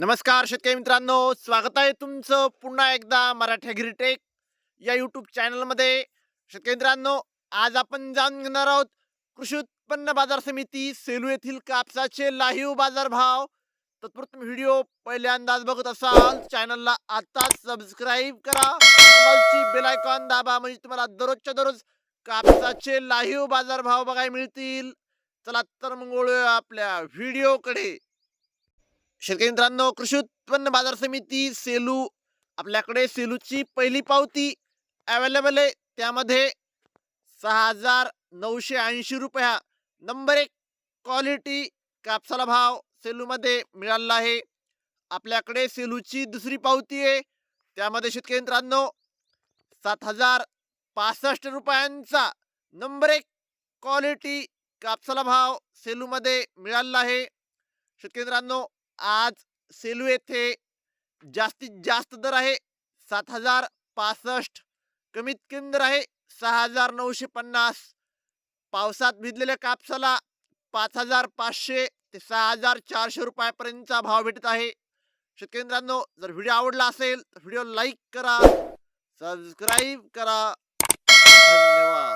नमस्कार शेतकरी मित्रांनो स्वागत आहे तुमचं पुन्हा एकदा मराठी ॲग्रीटेक या यूट्यूब चॅनलमध्ये शेतकरी मित्रांनो आज आपण जाणून घेणार आहोत कृषी उत्पन्न बाजार समिती सेलू येथील कापसाचे लाईव्ह बाजार भाव तत्पूर्वी तुम्ही व्हिडिओ पहिल्यांदाच बघत असाल चॅनलला आता सबस्क्राईब करा. बेल आयकॉन दाबा म्हणजे तुम्हाला दररोजच्या दररोज कापसाचे लाईव्ह बाजार भाव बघायला मिळतील. चला तर मग आपल्या व्हिडिओकडे शेतकरी मित्रांनो कृषी उत्पन्न बाजार समिती सेलू आपल्याकडे सेलूची पहिली पावती अवेलेबल आहे. त्यामध्ये सहा हजार नऊशे ऐंशी रुपया नंबर एक क्वालिटी कापसाला भाव सेलूमध्ये मिळाला आहे. आपल्याकडे सेलूची दुसरी पावती आहे. त्यामध्ये शेतकरी मित्रांनो सात हजार पासष्ट रुपयांचा नंबर एक क्वालिटी कापसाला भाव सेलूमध्ये मिळाला आहे. शेतकरी मित्रांनो आज सेलू येथे जास्तीत जास्त दर आहे सात हजार पासष्ट कमीत कमी दर आहे सहा हजार नऊशे पन्नास. पावसात भिजलेल्या कापसाला पाच हजार पाचशे ते सहा हजार चारशे रुपयापर्यंतचा भाव भेटत आहे. शेतकरी मित्रांनो जर व्हिडिओ आवडला असेल तर व्हिडिओ लाईक करा सबस्क्राईब करा. धन्यवाद.